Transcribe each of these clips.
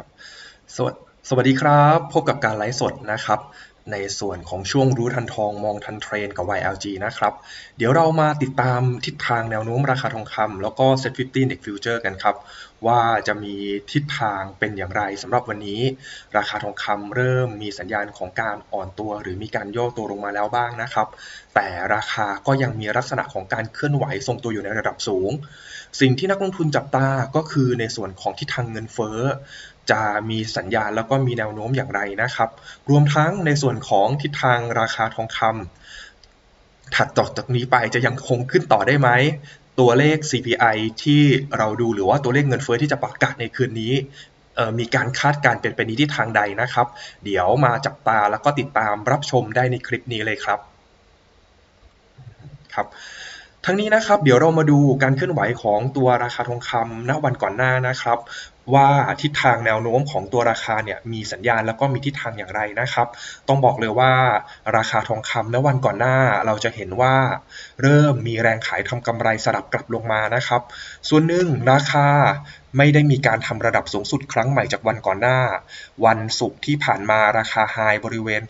ครับสวัสสวัสดีครับ พบกับการไลฟ์สดนะครับ ในส่วนของช่วงรู้ทันทองมองทันเทรนกับ YLG นะครับ เดี๋ยวเรามาติดตามทิศทางแนวโน้มราคาทองคำแล้วก็ Set 50 Next Future กันครับ ว่าจะมีทิศทางเป็นอย่างไรสำหรับวันนี้ ราคาทองคำเริ่มมีสัญญาณของการอ่อนตัว หรือมีการย่อตัวลงมาแล้วบ้างนะครับ แต่ราคาก็ยังมีลักษณะของการเคลื่อนไหวทรงตัวอยู่ในระดับสูง สิ่งที่นักลงทุนจับตาก็คือในส่วนของทิศทางเงินเฟ้อจะมีสัญญาณแล้วก็มีแนวโน้มอย่างไรนะครับ รวมทั้งในส่วนของทิศทางราคาทองคำถัดต่อจากนี้ไปจะยังคงขึ้นต่อได้ไหม ตัวเลข CPI ที่เราดูหรือว่าตัวเลขเงินเฟ้อที่จะประกาศในคืนนี้มีการคาดการณ์เป็นไปในทิศทางใดนะครับ เดี๋ยวมาจับตาแล้วก็ติดตามรับชมได้ในคลิปนี้เลยครับครับ ทั้งนี้นะครับเดี๋ยวเรามาดูการเคลื่อนไหวของตัวราคาทองคำณวันก่อนหน้านะครับ ว่าทิศทางแนวโน้มของตัวราคาเนี่ยมีสัญญาณแล้วก็มีทิศทางอย่างไรนะครับ ต้องบอกเลยว่าราคาทองคำณวันก่อนหน้า เราจะเห็นว่าเริ่มมีแรงขายทำกำไรสลับกลับลงมานะครับ ส่วนหนึ่งราคาไม่ได้มีการทำระดับสูงสุดครั้งใหม่จากวันก่อนหน้า วันศุกร์ที่ผ่านมาราคาไฮบริเวณ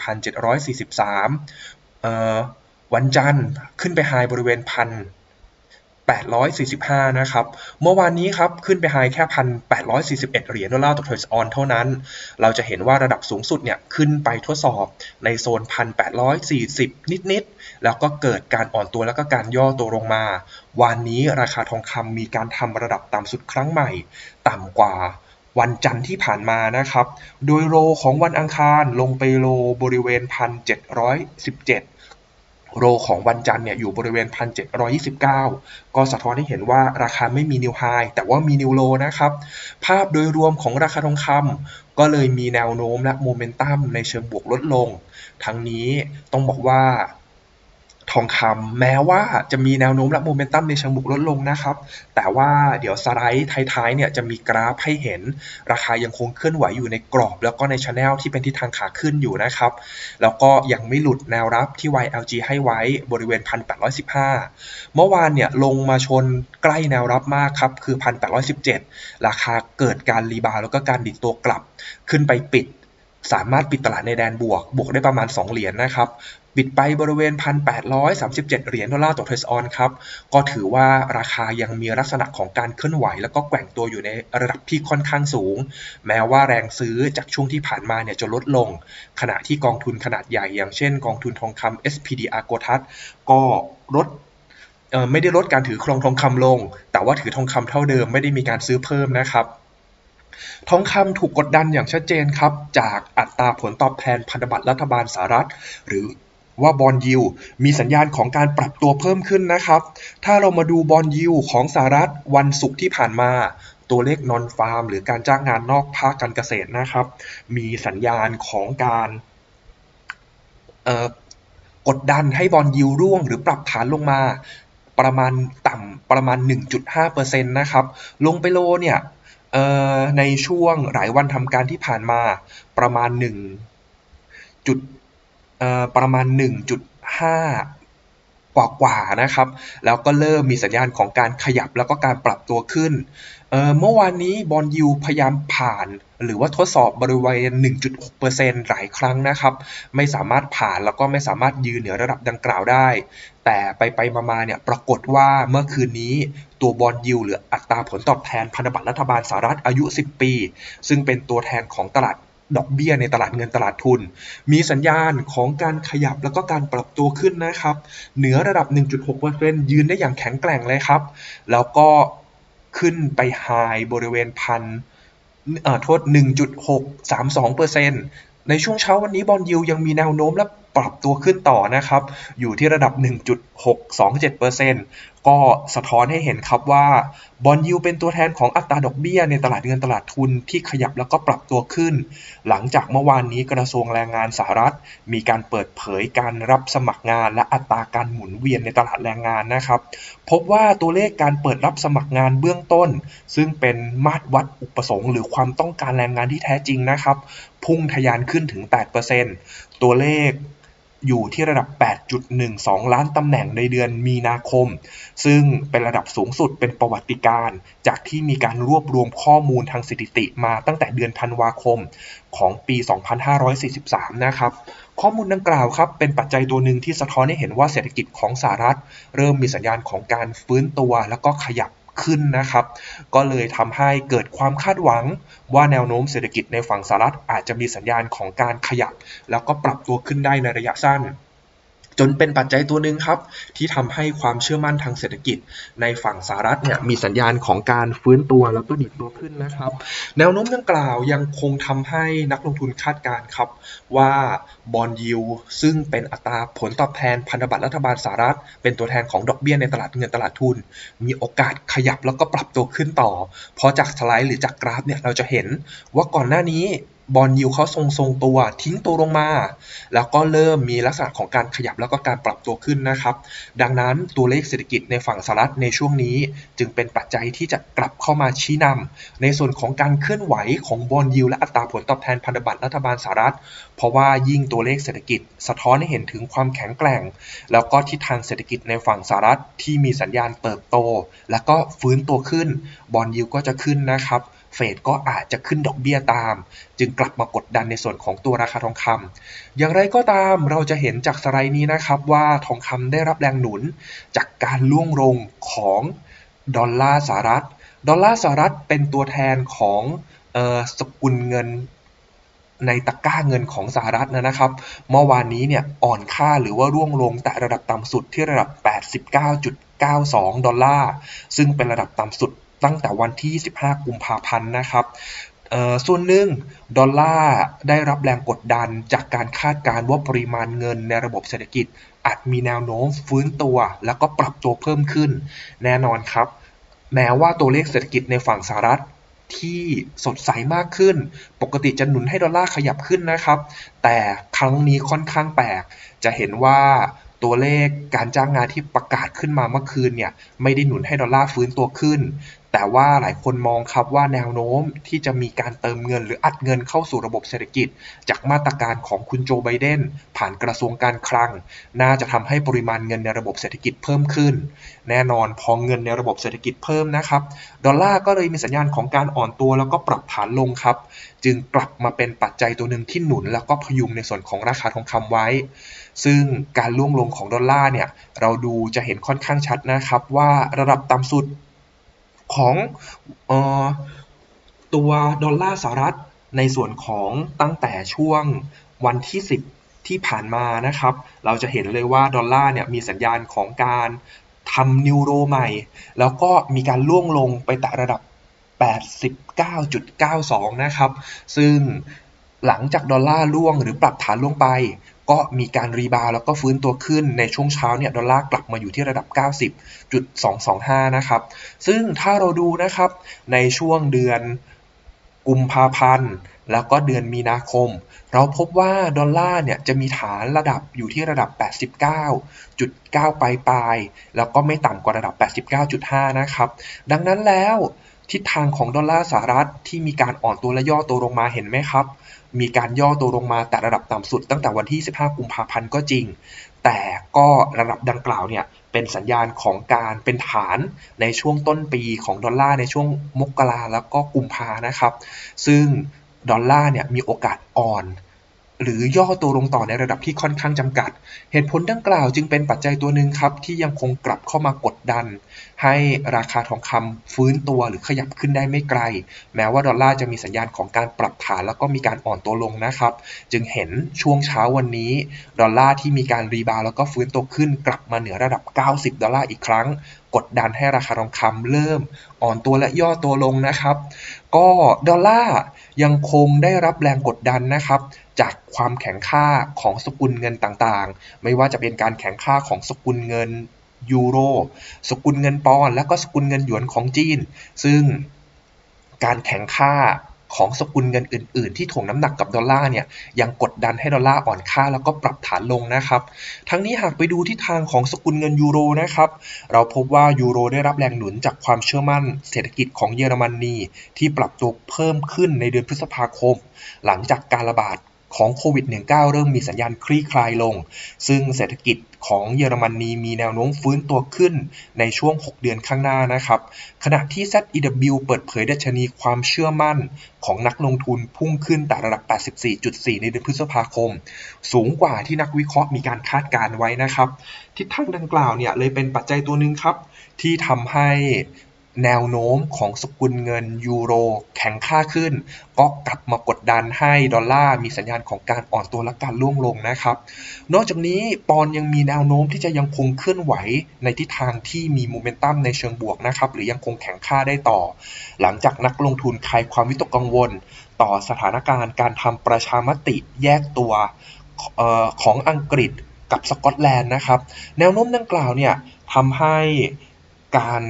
1,743เอ่อ วันจันทร์ขึ้นไปไฮบริเวณพัน845 นะครับ เมื่อวานนี้ครับ ขึ้นไปไฮแค่1,841 เหรียญดอลลาร์ต่อเทอยส์ออนเท่านั้น เราจะเห็นว่าระดับสูงสุดเนี่ย ขึ้นไปทดสอบในโซน 1,840 นิด ๆ แล้วก็เกิดการอ่อนตัวแล้วก็การย่อตัวลงมา วันนี้ราคาทองคำมีการทำระดับต่ำสุดครั้งใหม่ ต่ำกว่าวันจันทร์ที่ผ่านมานะครับ โดยโลของวันอังคารลงไปโลบริเวณ 1,717 โรของวันจันทร์เนี่ยอยู่บริเวณ 1,729 ก็สะท้อนให้เห็นว่าราคาไม่มีนิวไฮแต่ว่ามีนิวโลนะครับ ภาพโดยรวมของราคาทองคำก็เลยมีแนวโน้มและโมเมนตัมในเชิงบวกลดลง ทั้งนี้ต้องบอกว่า ทองคำแม้ว่าจะมีแนวโน้มและโมเมนตัมในเชิงบวกลดลงนะครับ แต่ว่าเดี๋ยวสไลด์ท้ายๆเนี่ยจะมีกราฟให้เห็น ราคายังคงเคลื่อนไหวอยู่ในกรอบ แล้วก็ในช anel ที่เป็นทิศทางขาขึ้นอยู่นะครับ แล้วก็ยังไม่หลุดแนวรับที่ YLG ให้ไว้บริเวณ 1,815 เมื่อวานเนี่ยลงมาชนใกล้แนวรับมากครับคือ 1,817 ราคาเกิดการรีบาวแล้วก็การดิดตัวกลับ ขึ้นไปปิดสามารถปิดตลาดในแดนบวก บวกได้ประมาณ 2 เหรียญนะครับ ปิดไปบริเวณ 1,837 เหรียญดอลลาร์ต่อเทสออนครับ ก็ถือว่าราคายังมีลักษณะของการเคลื่อนไหว แล้วก็แกว่งตัวอยู่ในระดับที่ค่อนข้างสูง แม้ว่าแรงซื้อจากช่วงที่ผ่านมาเนี่ยจะลดลง ขณะที่กองทุนขนาดใหญ่ อย่างเช่นกองทุนทองคำ SPDR โกทัสก็ลดไม่ได้ลดการถือครองทองคำลง แต่ว่าถือทองคำเท่าเดิมไม่ได้มีการซื้อเพิ่มนะครับทองคำถูกกดดันอย่างชัดเจนครับ จากอัตราผลตอบแทนพันธบัตรรัฐบาลสหรัฐ หรือ ว่าบอลยิวมีสัญญาณของการปรับตัวเพิ่มขึ้นนะครับ ถ้าเรามาดูบอลยิวของสหรัฐวันศุกร์ที่ผ่านมา ตัวเลขนอนฟาร์ม หรือการจ้างงานนอกภาคการเกษตรนะครับ มีสัญญาณของการกดดันให้บอลยิวร่วง หรือปรับฐานลงมาประมาณต่ำประมาณ 1.5%นะครับ ลงไปโลเนี่ยในช่วงหลายวันทำการที่ผ่านมาประมาณ 1 ประมาณ 1.5 กว่ากว่าๆนะครับ แล้วก็เริ่มมีสัญญาณของการขยับแล้วก็การปรับตัวขึ้นเเมื่อวานนี้บอลยูพยายามผ่านหรือว่าทดสอบบริเวณ 1.6%หลายครั้งนะครับ ไม่สามารถผ่านแล้วก็ไม่สามารถยืนเหนือระดับดังกล่าวได้ แต่ไปไปมาๆเนี่ยปรากฏว่าเมื่อคืนนี้ตัวบอลยูหรืออัตราผลตอบแทนพันธบัตรรัฐบาลสหรัฐอายุ 10 ปี ซึ่งเป็นตัวแทนของตลาด ดอกเบี้ยในตลาดเงินตลาดทุน มีสัญญาณของการขยับแล้วก็การปรับตัวขึ้นนะครับ เหนือระดับ 1.6%ยืนได้อย่างแข็งแกร่งเลยครับ แล้วก็ขึ้นไปไฮบริเวณพันโทษ 1.632%ในช่วงเช้าวันนี้บอลยิวยังมีแนวโน้มและ ปรับตัวขึ้นต่อนะครับ อยู่ที่ระดับ 1.627%ก็สะท้อนให้เห็นครับว่าบอลยิวเป็นตัวแทนของอัตราดอกเบี้ยในตลาดเงินตลาดทุนที่ขยับแล้วก็ปรับตัวขึ้น หลังจากเมื่อวานนี้กระทรวงแรงงานสหรัฐ มีการเปิดเผยการรับสมัครงานและอัตราการหมุนเวียนในตลาดแรงงานนะครับ พบว่าตัวเลขการเปิดรับสมัครงานเบื้องต้น ซึ่งเป็นมาตรวัดอุปสงค์ หรือความต้องการแรงงานที่แท้จริงนะครับ พุ่งทะยานขึ้นถึง 8%ตัวเลข อยู่ที่ระดับ 8.12 ล้านตำแหน่งในเดือนมีนาคม ซึ่งเป็นระดับสูงสุดเป็นประวัติการณ์จากที่มีการรวบรวมข้อมูลทางสถิติมาตั้งแต่เดือนธันวาคมของปี 2543 นะครับ ข้อมูลดังกล่าวครับ เป็นปัจจัยตัวหนึ่งที่สะท้อนให้เห็นว่าเศรษฐกิจของสหรัฐ เริ่มมีสัญญาณของการฟื้นตัวแล้วก็ขยับ ขึ้นนะครับ ก็เลยทำให้เกิดความคาดหวังว่าแนวโน้มเศรษฐกิจในฝั่งสหรัฐอาจจะมีสัญญาณของการขยับ แล้วก็ปรับตัวขึ้นได้ในระยะสั้น จนเป็นปัจจัยตัวหนึ่งครับ ที่ทำให้ความเชื่อมั่นทางเศรษฐกิจ ในฝั่งสหรัฐเนี่ยมีสัญญาณของการฟื้นตัวแล้วก็ดีดตัวขึ้นนะครับ แนวโน้มดังกล่าวยังคงทำให้นักลงทุนคาดการณ์ครับ ว่าบอลยูซึ่งเป็นอัตราผลตอบแทนพันธบัตรรัฐบาลสหรัฐ เป็นตัวแทนของดอกเบี้ยในตลาดเงินตลาดทุน มีโอกาสขยับแล้วก็ปรับตัวขึ้นต่อ เพราะจากสไลด์หรือจากกราฟเนี่ยเราจะเห็นว่าก่อนหน้านี้ บอลยูเขาทรงทรงตัวทิ้งตัวลงมา แล้วก็เริ่มมีลักษณะของการขยับแล้วก็การปรับตัวขึ้นนะครับ ดังนั้นตัวเลขเศรษฐกิจในฝั่งสหรัฐในช่วงนี้ จึงเป็นปัจจัยที่จะกลับเข้ามาชี้นำในส่วนของการเคลื่อนไหวของบอลยูและอัตราผลตอบแทนพันธบัตรรัฐบาลสหรัฐ เพราะว่ายิ่งตัวเลขเศรษฐกิจ สะท้อนให้เห็นถึงความแข็งแกร่ง แล้วก็ทิศทางเศรษฐกิจในฝั่งสหรัฐที่มีสัญญาณเติบโต แล้วก็ฟื้นตัวขึ้นบอลยูก็จะขึ้นนะครับ เฟดก็อาจจะขึ้นดอกเบี้ยตาม จึงกลับมากดดันในส่วนของตัวราคาทองคำอย่างไรก็ตามเราจะเห็นจากสไลด์นี้นะครับว่าทองคำได้รับแรงหนุนจากการล่วงลงของดอลลาร์สหรัฐ ดอลลาร์สหรัฐเป็นตัวแทนของออสกุลเงินในตะกร้าเงินของสหรัฐนะครับ เมื่อวานนี้เนี่ยอ่อนค่าหรือว่าร่วงลงแต่ระดับต่ำสุดที่ระดับ 89.92 ดอลลาร์ ซึ่งเป็นระดับต่ำสุด ตั้งแต่วันที่ 25 กุมภาพันธ์นะครับส่วนหนึ่งดอลลาร์ได้รับแรงกดดันจากการคาดการณ์ว่าปริมาณเงินในระบบเศรษฐกิจ อาจมีแนวโน้มฟื้นตัว แล้วก็ปรับตัวเพิ่มขึ้น แน่นอนครับ แม้ว่าตัวเลขเศรษฐกิจในฝั่งสหรัฐที่สดใสมากขึ้น ปกติจะหนุนให้ดอลลาร์ขยับขึ้นนะครับ แต่ครั้งนี้ค่อนข้างแปลก จะเห็นว่าตัวเลขการจ้างงานที่ประกาศขึ้นมาเมื่อคืนเนี่ยไม่ได้หนุนให้ดอลลาร์ฟื้นตัวขึ้น แต่ว่าหลายคนมองครับว่าแนวโน้มที่จะมีการเติมเงิน หรืออัดเงินเข้าสู่ระบบเศรษฐกิจ จากมาตรการของคุณโจไบเดนผ่านกระทรวงการคลัง น่าจะทำให้ปริมาณเงินในระบบเศรษฐกิจเพิ่มขึ้น แน่นอนพอเงินในระบบเศรษฐกิจเพิ่มนะครับดอลลาร์ก็เลยมีสัญญาณของการอ่อนตัวแล้วก็ปรับฐานลงครับ จึงกลับมาเป็นปัจจัยตัวหนึ่งที่หนุน แล้วก็พยุงในส่วนของราคาทองคำไว้ ซึ่งการล่วงลงของดอลลาร์เนี่ยเราดูจะเห็นค่อนข้างชัดนะครับว่าระดับต่ำสุด ของออตัวดอลลาร์สหรัฐในส่วนของตั้งแต่ช่วงวันที่ 10 ที่ผ่านมานะครับ เราจะเห็นเลยว่าดอลลาร์เนี่ยมีสัญญาณของการทำนิวโรใหม่ แล้วก็มีการล่วงลงไปแตะระดับ 89.92 นะครับ ซึ่งหลังจากดอลลาร์ล่วงหรือปรับฐานลงไป ก็มีการรีบาวแล้วก็ฟื้นตัวขึ้นในช่วงเช้าเนี่ยดอลลาร์กลับมาอยู่ที่ระดับ 90.225 นะครับ ซึ่งถ้าเราดูนะครับในช่วงเดือนกุมภาพันธ์แล้วก็เดือนมีนาคม เราพบว่าดอลลาร์เนี่ยจะมีฐานระดับอยู่ที่ระดับ 89.9 ปลายปลายแล้วก็ไม่ต่ำกว่าระดับ 89.5 นะครับ ดังนั้นแล้ว ทิศทางของดอลลาร์สหรัฐที่มีการอ่อนตัวและย่อตัวลงมาเห็นไหมครับ มีการย่อตัวลงมาแต่ระดับต่ำสุดตั้งแต่วันที่ 15 กุมภาพันธ์ก็จริง แต่ก็ระดับดังกล่าวเนี่ยเป็นสัญญาณของการเป็นฐานในช่วงต้นปีของดอลลาร์ในช่วงมกราแล้วก็กุมภานะครับ ซึ่งดอลลาร์เนี่ยมีโอกาสอ่อนหรือย่อตัวลงต่อในระดับที่ค่อนข้างจำกัด เหตุผลดังกล่าวจึงเป็นปัจจัยตัวหนึ่งครับ ที่ยังคงกลับเข้ามากดดัน ให้ราคาทองคำฟื้นตัวหรือขยับขึ้นได้ไม่ไกล แม้ว่าดอลลาร์จะมีสัญญาณของการปรับฐานแล้วก็มีการอ่อนตัวลงนะครับ จึงเห็นช่วงเช้าวันนี้ ดอลลาร์ที่มีการรีบาวแล้วก็ฟื้นตัวขึ้นกลับมาเหนือระดับ 90 ดอลลาร์อีกครั้ง กดดันให้ราคาทองคำเริ่ม อ่อนตัวและย่อตัวลงนะครับ ก็ดอลลาร์ยังคงได้รับแรงกดดันนะครับจากความแข็งค่าของสกุลเงินต่างๆ ไม่ว่าจะเป็นการแข็งค่าของสกุลเงิน ยูโร สกุลเงินปอนด์และก็สกุลเงินหยวนของจีน ซึ่งการแข็งค่าของสกุลเงินอื่น ๆ ที่ถ่วงน้ำหนักกับดอลลาร์เนี่ยยังกดดันให้ดอลลาร์อ่อนค่าแล้วก็ปรับฐานลงนะครับ ทั้งนี้หากไปดูที่ทางของสกุลเงินยูโรนะครับเราพบว่ายูโรได้รับแรงหนุนจากความเชื่อมั่นเศรษฐกิจของเยอรมนีที่ปรับตัวเพิ่มขึ้นในเดือนพฤษภาคม หลังจากการระบาดของโควิด -19 เริ่มมีสัญญาณคลี่คลายลง ซึ่งเศรษฐกิจ ของเยอรมนีมีแนวโน้มฟื้นตัวขึ้นในช่วง 6 เดือนข้างหน้านะครับ ขณะที่ ZEW เปิดเผยดัชนีความเชื่อมั่นของนักลงทุนพุ่งขึ้นแต่ระดับ 84.4 ในเดือนพฤษภาคม สูงกว่าที่นักวิเคราะห์มีการคาดการไว้นะครับ ทิศทางดังกล่าวเนี่ยเลยเป็นปัจจัยตัวหนึ่งครับ ที่ทำให้ แนวโน้มของสกุลเงินยูโรแข็งค่าขึ้น ก็กลับมากดดันให้ดอลลาร์มีสัญญาณของการอ่อนตัวและการล่วงลงนะครับ นอกจากนี้ปอนยังมีแนวโน้มที่จะยังคงเคลื่อนไหวในทิศทางที่มีโมเมนตัมในเชิงบวกนะครับหรือยังคงแข็งค่าได้ต่อ หลังจากนักลงทุนคลายความวิตกกังวล ต่อสถานการณ์การทำประชามติแยกตัวออของอังกฤษกับสกอตแลนด์นะครับ แนวโน้มดังกล่าวเนี่ยทำให้การ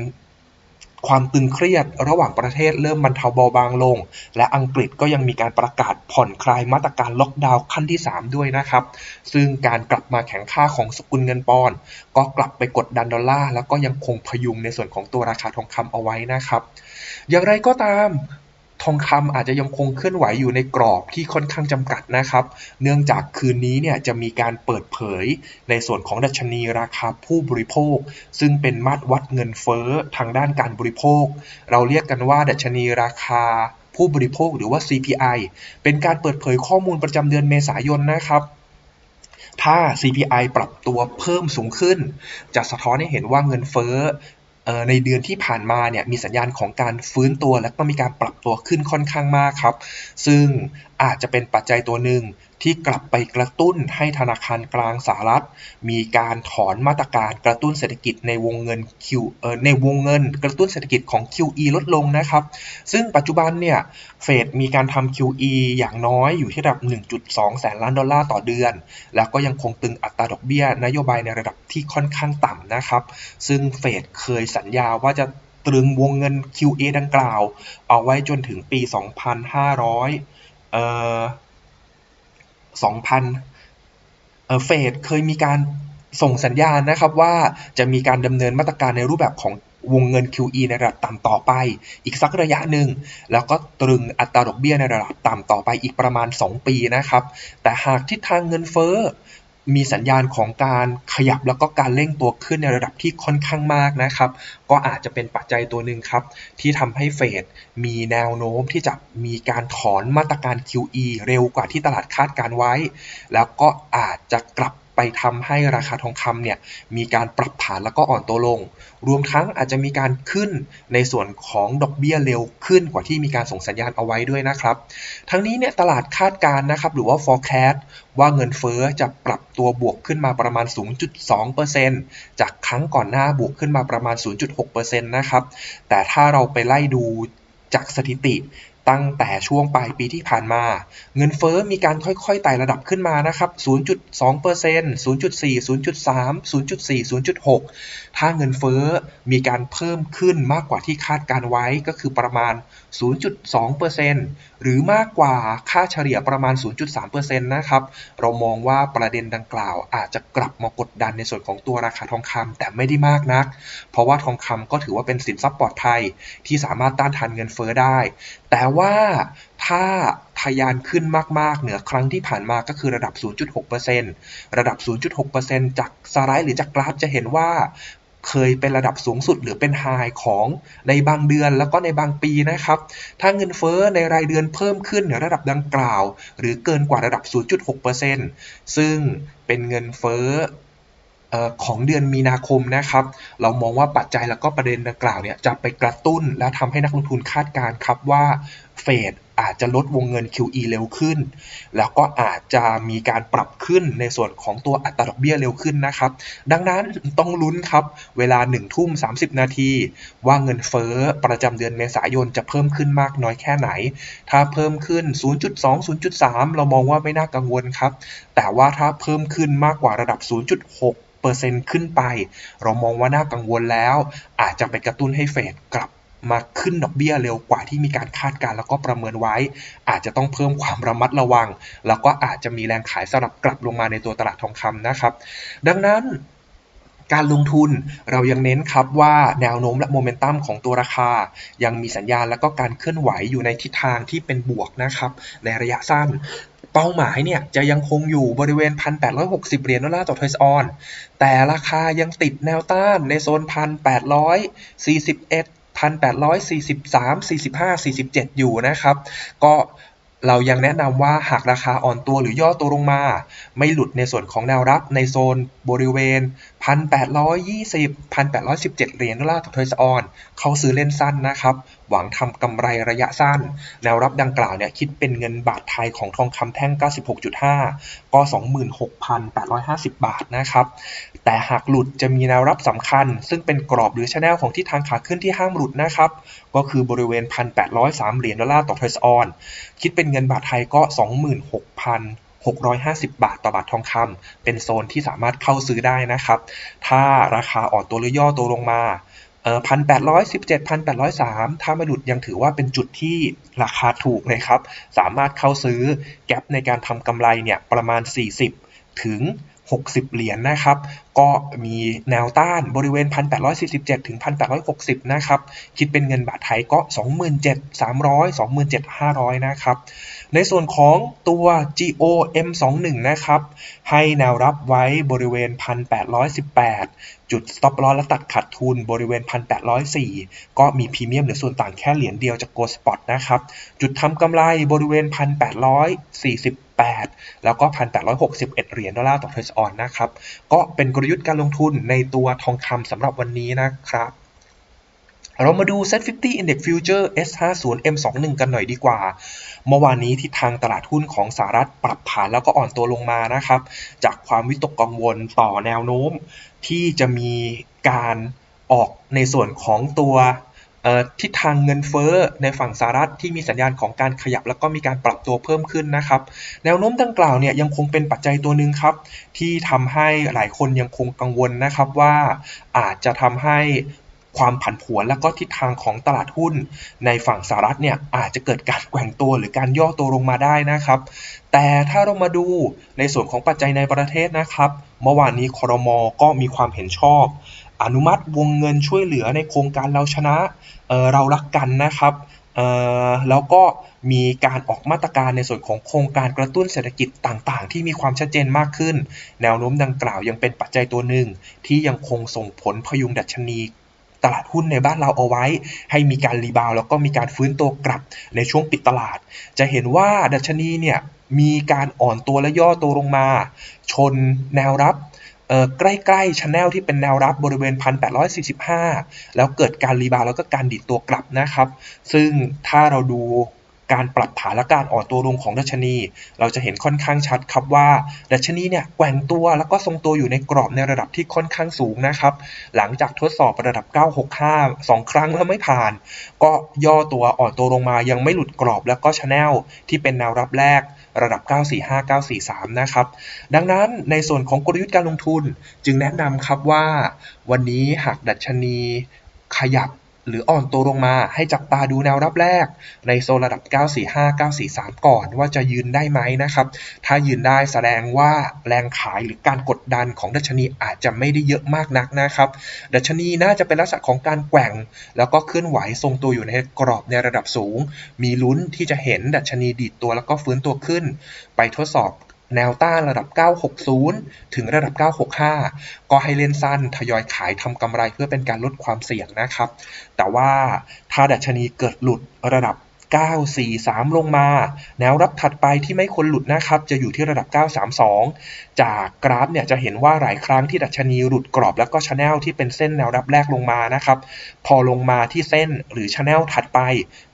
ความตึงเครียดระหว่างประเทศเริ่มบรรเทาเบาบางลง และอังกฤษก็ยังมีการประกาศผ่อนคลายมาตรการล็อกดาวน์ขั้นที่ 3 ด้วยนะครับ ซึ่งการกลับมาแข็งค่าของสกุลเงินปอนด์ก็กลับไปกดดันดอลลาร์แล้วก็ยังคงพยุงในส่วนของตัวราคาทองคำเอาไว้นะครับ อย่างไรก็ตาม ทองคำอาจจะยังคงเคลื่อนไหวอยู่ในกรอบที่ค่อนข้างจำกัดนะครับ เนื่องจากคืนนี้เนี่ยจะมีการเปิดเผยในส่วนของดัชนีราคาผู้บริโภค ซึ่งเป็นมาตรวัดเงินเฟ้อทางด้านการบริโภค เราเรียกกันว่าดัชนีราคาผู้บริโภคหรือว่า CPI เป็นการเปิดเผยข้อมูลประจำเดือนเมษายนนะครับถ้า CPI ปรับตัวเพิ่มสูงขึ้น จะสะท้อนให้เห็นว่าเงินเฟ้อ ในเดือนที่ผ่านมาเนี่ยมีสัญญาณของการฟื้นตัว และก็มีการปรับตัวขึ้นค่อนข้างมากครับ ซึ่งอาจจะเป็นปัจจัยตัวหนึ่ง ที่กลับไปกระตุ้นให้ธนาคารกลางสหรัฐ มีการถอนมาตรการกระตุ้นเศรษฐกิจในวงเงิน Q เอ่อในวงเงิน กระตุ้นเศรษฐกิจของ QE ลดลงนะครับ ซึ่งปัจจุบันเนี่ยเฟดมีการทำ QE อย่างน้อยอยู่ที่ระดับ 1.2 แสนล้านดอลลาร์ต่อเดือน แล้วก็ยังคงตึงอัตราดอกเบี้ย นโยบายในระดับที่ค่อนข้างต่ำนะครับ ซึ่งเฟดเคยสัญญาว่าจะตรึงวงเงิน QA ดังกล่าว เอาไว้จนถึงปี 2,500เอ่อ 2000เฟดเคยมีการส่งสัญญาณนะครับว่าจะมีการดำเนินมาตรการในรูปแบบของวงเงิน QE ในระดับต่ำต่อไป อีกสักระยะหนึ่ง แล้วก็ตรึงอัตราดอกเบี้ยในระดับต่ำต่อไปอีกประมาณ 2 ปีนะครับ แต่หากทิศทางเงินเฟ้อ มีสัญญาณของการขยับแล้วก็การเร่งตัวขึ้นในระดับที่ค่อนข้างมากนะครับ ก็อาจจะเป็นปัจจัยตัวหนึ่งครับ ที่ทำให้เฟดมีแนวโน้มที่จะมีการถอนมาตรการ QE เร็วกว่าที่ตลาดคาดการไว้ แล้วก็อาจจะกลับ ไปทำให้ราคาทองคำเนี่ยมีการปรับฐานแล้วก็อ่อนตัวลง รวมทั้งอาจจะมีการขึ้นในส่วนของดอกเบี้ยเร็วขึ้นกว่าที่มีการส่งสัญญาณเอาไว้ด้วยนะครับ ทั้งนี้เนี่ยตลาดคาดการนะครับหรือว่า forecast ว่าเงินเฟ้อจะปรับตัวบวกขึ้นมาประมาณ 0.2%จากครั้งก่อนหน้าบวกขึ้นมาประมาณ 0.6%นะครับ แต่ถ้าเราไปไล่ดูจากสถิติ ตั้งแต่ช่วงปลายปีที่ผ่านมา เงินเฟอ้อมีการค่อยๆไต่ระดับขึ้นมานะครับ 0.2% 0.4 0.3 0.4 0.6 ถ้าเงินเฟอ้อมีการเพิ่มขึ้นมากกว่าที่คาดการไว้ก็คือประมาณ 0.2%หรือมากกว่าค่าเฉลี่ยประมาณ 0.3%นะครับ เรามองว่าประเด็นดังกล่าว อาจจะกลับมากดดันในส่วนของตัวราคาทองคำแต่ไม่ได้มากนัก เพราะว่าทองคำก็ถือว่าเป็นสินทรัพย์ปลอดภัยที่สามารถต้านทานเงินเฟอ้อได้ แต่ว่าถ้าทะยานขึ้นมากๆ เหนือครั้งที่ผ่านมาก็คือระดับ 0.6%ระดับ 0.6%จากสไลด์หรือจากกราฟจะเห็นว่าเคยเป็นระดับสูงสุดหรือเป็นไฮของในบางเดือนแล้วก็ในบางปีนะครับ ถ้าเงินเฟ้อในรายเดือนเพิ่มขึ้นในระดับดังกล่าว หรือเกินกว่าระดับ 0.6%ซึ่งเป็นเงินเฟ้อ ของเดือนมีนาคมนะครับ เรามองว่าปัจจัยแล้วก็ประเด็นดังกล่าวเนี่ยจะไปกระตุ้นและทำให้นักลงทุนคาดการครับว่าเฟดอาจจะลดวงเงิน QE เร็วขึ้น แล้วก็อาจจะมีการปรับขึ้นในส่วนของตัวอัตราดอกเบี้ยเร็วขึ้นนะครับ ดังนั้นต้องลุ้นครับ เวลา1ทุ่ม30 นาที ว่าเงินเฟ้อประจำเดือนเมษายนจะเพิ่มขึ้นมากน้อยแค่ไหน ถ้าเพิ่มขึ้น 0.2 0.3 เรามองว่าไม่น่ากังวลครับ แต่ว่าถ้าเพิ่มขึ้นมากกว่าระดับ 0.6 เปอร์เซ็นต์ขึ้นไป เรามองว่าน่ากังวลแล้ว อาจจะไปกระตุ้นให้เฟดกลับมาขึ้นดอกเบี้ยเร็วกว่าที่มีการคาดการแล้วก็ประเมินไว้ อาจจะต้องเพิ่มความระมัดระวัง แล้วก็อาจจะมีแรงขายสลับกลับลงมาในตัวตลาดทองคำนะครับ ดังนั้นการลงทุนเรายังเน้นครับว่าแนวโน้มและโมเมนตัมของตัวราคา ยังมีสัญญาณและก็การเคลื่อนไหวอยู่ในทิศทางที่เป็นบวกนะครับในระยะสั้น เป้าหมายเนี่ยจะยังคงอยู่บริเวณ 1,860 เหรียญดอลลาร์ต่อทอสออน แต่ราคายังติดแนวต้านในโซน 1,841 1,843 45 47 อยู่นะครับ ก็เรายังแนะนำว่าหากราคาอ่อนตัวหรือย่อตัวลงมา ไม่หลุดในส่วนของแนวรับในโซนบริเวณ 1,820 1,817 เหรียญดอลลาร์ต่อเทสออน เข้าซื้อเล่นสั้นนะครับ หวังทำกำไรระยะสั้น แนวรับดังกล่าวเนี่ยคิดเป็นเงินบาทไทยของทองคำแท่ง 96.5 ก็ 26,850 บาทนะครับ แต่หากหลุดจะมีแนวรับสำคัญ ซึ่งเป็นกรอบหรือชแนลของที่ทางขาขึ้นที่ห้ามหลุดนะครับ ก็คือบริเวณ 1,803 เหรียญดอลลาร์ต่อทอยส์ออน คิดเป็นเงินบาทไทยก็ 26,000 650 บาทต่อบาททองคำเป็นโซนที่สามารถเข้าซื้อได้นะครับ ถ้าราคาอ่อนตัวหรือย่อตัวลงมา พันแปดร้อยสิบเจ็ดพันแปดร้อยสามถ้าไม่หลุดยังถือว่าเป็นจุดที่ราคาถูกนะครับ สามารถเข้าซื้อแก็ปในการทำกำไรเนี่ยประมาณ 40 ถึง 60 เหรียญนะครับ ก็มีแนวต้านบริเวณ 1,847 ถึง 1,860 นะครับ คิดเป็นเงินบาทไทยก็ 27,300 27,500 นะครับ ในส่วนของตัว GOM21 นะครับ ให้แนวรับไว้บริเวณ 1,818 จุด stop loss และตัดขาดทุนบริเวณ 1,804 ก็มีพรีเมียมหรือส่วนต่างแค่เหรียญเดียวจาก Go Spot นะครับ จุดทำกำไรบริเวณ 1,848แล้วก็ 1,861 เหรียญดอลลาร์ต่อเทรซออนนะครับ ก็เป็นกลยุทธ์การลงทุนในตัวทองคำสำหรับวันนี้นะครับเรามาดู Set 50 Index Future S50 M21 กันหน่อยดีกว่า เมื่อวานนี้ทิศทางตลาดหุ้นของสหรัฐปรับฐานแล้วก็อ่อนตัวลงมานะครับ จากความวิตกกังวลต่อแนวโน้ม ที่จะมีการออกในส่วนของตัว ทิศทางเงินเฟ้อในฝั่งสหรัฐที่มีสัญญาณของการขยับ แล้วก็มีการปรับตัวเพิ่มขึ้นนะครับแนวโน้มดังกล่าวเนี่ยยังคงเป็นปัจจัยตัวหนึ่งครับ ที่ทำให้หลายคนยังคงกังวลนะครับว่าอาจจะทำให้ความผันผวนและก็ทิศทางของตลาดหุ้น ในฝั่งสหรัฐเนี่ยอาจจะเกิดการแกว่งตัวหรือการย่อตัวลงมาได้นะครับ แต่ถ้าเรามาดูในส่วนของปัจจัยในประเทศนะครับ เมื่อวานนี้คอรมอก็มีความเห็นชอบ อนุมัติวงเงินช่วยเหลือในโครงการเราชนะเเรารักกันนะครับแล้วก็มีการออกมาตรการในส่วนของโครงการกระตุ้นเศรษฐกิจต่างๆ ที่มีความชัดเจนมากขึ้น แนวโน้มดังกล่าวยังเป็นปัจจัยตัวหนึ่ง ที่ยังคงส่งผลพยุงดัชนีตลาดหุ้นในบ้านเราเอาไว้ ให้มีการรีบาวแล้วก็มีการฟื้นตัวกลับในช่วงปิดตลาด จะเห็นว่าดัชนีเนี่ยมีการอ่อนตัวและย่อตัวลงมา ชนแนวรับ ใกล้ๆชแนลที่เป็นแนวรับบริเวณ 1,845 แล้วเกิดการรีบาวแล้วก็การดิดตัวกลับนะครับ ซึ่งถ้าเราดูการปรับฐานและการอ่อนตัวลงของดัชนี เราจะเห็นค่อนข้างชัดครับว่า ดัชนีเนี่ยแกว่งตัวแล้วก็ทรงตัวอยู่ในกรอบในระดับที่ค่อนข้างสูงนะครับ หลังจากทดสอบระดับ 965 2 ครั้งแล้วไม่ผ่าน ก็ย่อตัวอ่อนตัวลงมายังไม่หลุดกรอบแล้วก็ชแนลที่เป็นแนวรับแรก ระดับ 945 943 นะครับ ดังนั้นในส่วนของกลยุทธ์การลงทุนจึงแนะนำครับว่า วันนี้หากดัชนีขยับ หรืออ่อนตัวลงมาให้จับตาดูแนวรับแรก ในโซนระดับ 945 943 ก่อนว่าจะยืนได้ไหมนะครับ ถ้ายืนได้แสดงว่าแรงขายหรือการกดดันของดัชนีอาจจะไม่ได้เยอะมากนักนะครับ ดัชนีน่าจะเป็นลักษณะของการแกว่ง แล้วก็เคลื่อนไหวทรงตัวอยู่ในกรอบในระดับสูง มีลุ้นที่จะเห็นดัชนีดีดตัวแล้วก็ฟื้นตัวขึ้น ไปทดสอบ แนวต้านระดับ 960 ถึงระดับ 965 ก็ให้เล่นสั้นทยอยขายทำกำไรเพื่อเป็นการลดความเสี่ยงนะครับ แต่ว่าถ้าดัชนีเกิดหลุดระดับ 943 ลงมา แนวรับถัดไปที่ไม่ควรหลุดนะครับ จะอยู่ที่ระดับ 932 จากกราฟเนี่ยจะเห็นว่าหลายครั้งที่ดัชนีหลุดกรอบแล้วก็ชแนลที่เป็นเส้นแนวรับแรกลงมานะครับ พอลงมาที่เส้นหรือชแนลถัดไป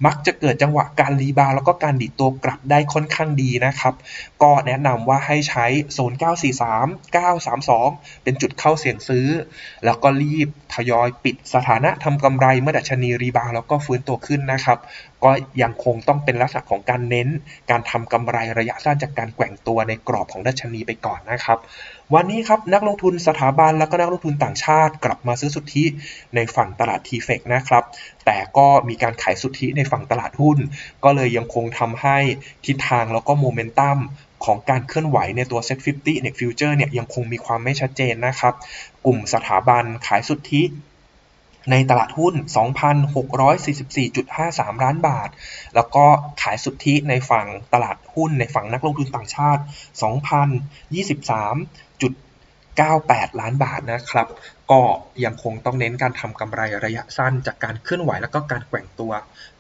มักจะเกิดจังหวะการรีบาแล้วก็การดิดตัวกลับได้ค่อนข้างดีนะครับ ก็แนะนำว่าให้ใช้โซน 943 932 เป็นจุดเข้าเสี่ยงซื้อ แล้วก็รีบทยอยปิดสถานะทำกำไรเมื่อดัชนีรีบาแล้วก็ฟื้นตัวขึ้นนะครับ ก็อยัังคงต้องเป็นลักษณะของการเน้น การทำกำไรระยะสั้นจากการแกว่งตัวในกรอบของดัชนีไปก่อนนะครับ วันนี้ครับนักลงทุนสถาบันแล้วก็นักลงทุนต่างชาติ กลับมาซื้อสุทธิในฝั่งตลาดทีเฟกนะครับ แต่ก็มีการขายสุทธิในฝั่งตลาดหุ้น ก็เลยยังคงทำให้ทิศทางแล้วก็โมเมนตัมของการเคลื่อนไหวในตัว Set 50 Index Future เนี่ยยังคงมีความไม่ชัดเจนนะครับ กลุ่มสถาบันขายสุทธิ ในตลาดหุ้น 2,644.53 ล้านบาท แล้วก็ขายสุทธิในฝั่งตลาดหุ้นในฝั่งนักลงทุนต่างชาติ 2,023.98 ล้านบาทนะครับ ก็ยังคงต้องเน้นการทำกำไรระยะสั้นจากการเคลื่อนไหวแล้วก็การแกว่งตัว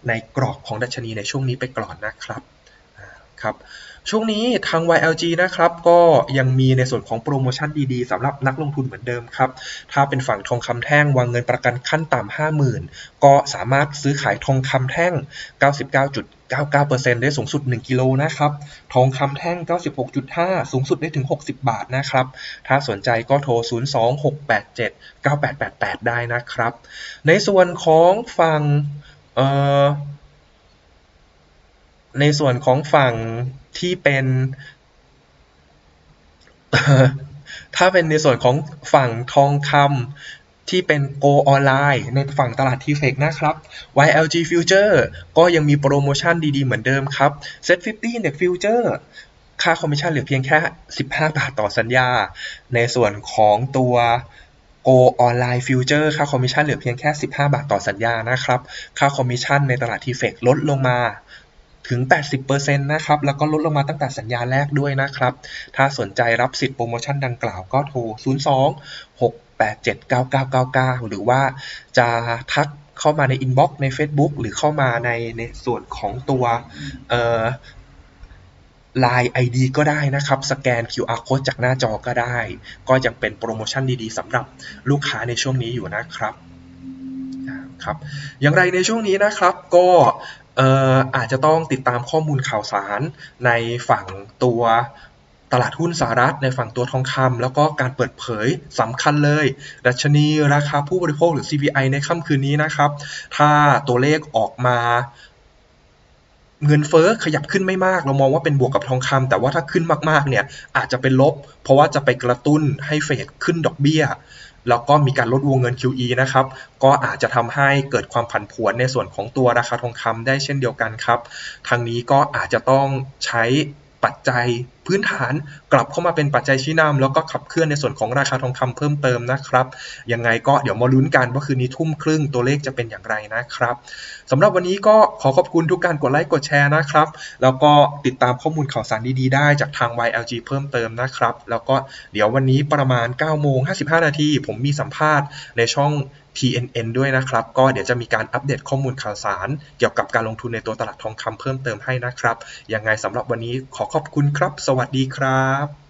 ในกรอบของดัชนีในช่วงนี้ไปก่อนนะครับครับ ช่วงนี้ทาง YLG นะครับก็ยังมีในส่วนของโปรโมชั่นดีๆสำหรับนักลงทุนเหมือนเดิมครับ ถ้าเป็นฝั่งทองคำแท่งวางเงินประกันขั้นต่ำ50,000 ก็สามารถซื้อขายทองคำแท่ง 99.99%ได้สูงสุด 1 กิโลนะครับ ทองคำแท่ง 96.5 สูงสุดได้ถึง 60 บาทนะครับ ถ้าสนใจก็โทร 026879888 ได้นะครับ ในส่วนของฝั่งเอ่อ ในส่วนของฝั่งที่เป็น ถ้าเป็นในส่วนของฝั่งทองคำที่เป็น Go ออนไลน์ในฝั่งตลาด t f e c นะครับ YLG Future ก็ยังมีโปรโมชั่นดีๆ เหมือนเดิมครับ Set 50 Index Future ค่าคอมมิชชั่นเหลือเพียงแค่ 15 บาทต่อสัญญา ในส่วนของตัว Go ออนไลน์ Future ค่าคอมมิชชั่นเหลือเพียงแค่ 15 บาทต่อสัญญานะครับ ค่าคอมมิชชั่นในตลาด t f e c ลดลงมา ถึง 80%นะครับ แล้วก็ลดลงมาตั้งแต่สัญญาแรกด้วยนะครับ ถ้าสนใจรับสิทธิ์โปรโมชั่นดังกล่าวก็โทร 02 687 9999 หรือว่าจะทักเข้ามาในอินบ็อกซ์ใน Facebook หรือเข้ามาในในส่วนของตัวเอ่อ Line ID ก็ได้นะครับ สแกน QR code จากหน้าจอก็ได้ ก็ยังเป็นโปรโมชั่นดีๆสำหรับลูกค้าในช่วงนี้อยู่นะครับครับอย่างไรในช่วงนี้นะครับก็ อาจจะต้องติดตามข้อมูลข่าวสารในฝั่งตัวตลาดหุ้นสหรัฐในฝั่งตัวทองคำแล้วก็การเปิดเผยสำคัญเลย ดัชนีราคาผู้บริโภคหรือ CPI ในค่ำคืนนี้นะครับ ถ้าตัวเลขออกมาเงินเฟอ้อขยับขึ้นไม่มาก เรามองว่าเป็นบวกกับทองคำแต่ว่าถ้าขึ้นมากๆเนี่ยอาจจะเป็นลบ เพราะว่าจะไปกระตุ้นให้เฟดขึ้นดอกเบี้ย แล้วก็มีการลดวงเงิน QE นะครับ ก็อาจจะทำให้เกิดความผันผวนในส่วนของตัวราคาทองคำได้เช่นเดียวกันครับ ทางนี้ก็อาจจะต้องใช้ ปัจจัยพื้นฐานกลับเข้ามาเป็นปัจจัยชี้นำแล้วก็ขับเคลื่อนในส่วนของราคาทองคำเพิ่มเติมนะครับยังไงก็เดี๋ยวมาลุ้นกันว่าคืนนี้ทุ่มครึ่งตัวเลขจะเป็นอย่างไรนะครับสำหรับวันนี้ก็ขอขอบคุณทุกการกดไลค์กดแชร์นะครับ แล้วก็ติดตามข้อมูลข่าวสารดีๆได้จากทาง YLG เพิ่มเติมนะครับ แล้วก็เดี๋ยววันนี้ประมาณ9โมง55 นาทีผมมีสัมภาษณ์ในช่อง TNN ด้วยนะครับ ก็เดี๋ยวจะมีการอัปเดตข้อมูลข่าวสาร เกี่ยวกับการลงทุนในตัวตลาดทองคำเพิ่มเติมให้นะครับ ยังไงสำหรับวันนี้ขอขอบคุณครับ สวัสดีครับ